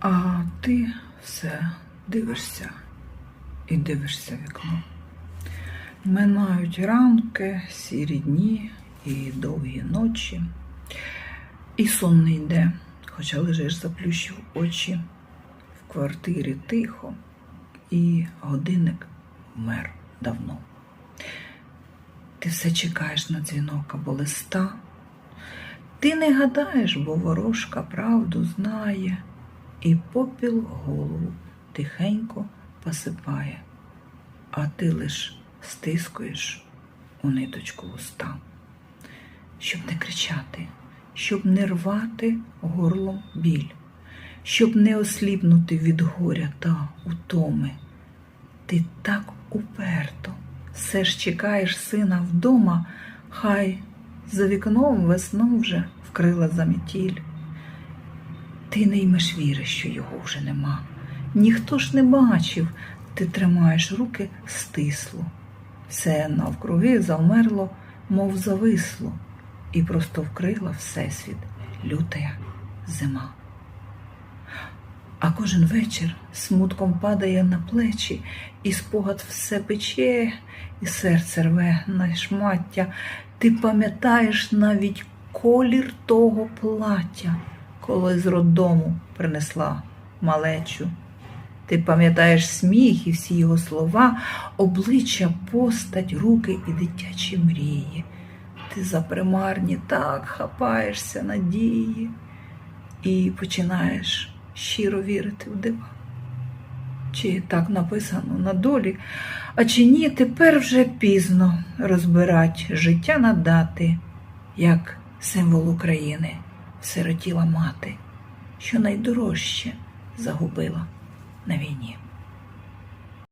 А ти все дивишся і дивишся вікно. Минають ранки, сірі дні і довгі ночі. І сон не йде, хоча лежиш, заплющив очі. В квартирі тихо, і годинник вмер давно. Ти все чекаєш на дзвінок або листа. Ти не гадаєш, бо ворожка правду знає, і попіл голову тихенько посипає, а ти лиш стискуєш у ниточку уста, щоб не кричати, щоб не рвати горлом біль, щоб не осліпнути від горя та утоми. Ти так уперто все ж чекаєш сина вдома, хай за вікном весну вже вкрила заметіль. Ти не ймеш віри, що його вже нема. Ніхто ж не бачив, ти тримаєш руки стисло. Все навкруги завмерло, мов зависло, і просто вкрила всесвіт лютая зима. А кожен вечір смутком падає на плечі, і спогад все пече, і серце рве на шмаття. Ти пам'ятаєш навіть колір того плаття, коли з роддому принесла малечу. Ти пам'ятаєш сміх і всі його слова, обличчя, постать, руки і дитячі мрії. Ти за примарні так хапаєшся надії і починаєш щиро вірити в дива. Чи так написано на долі, а чи ні, тепер вже пізно розбирать життя на дати, як символ України сиротіла мати, що найдорожче загубила на війні.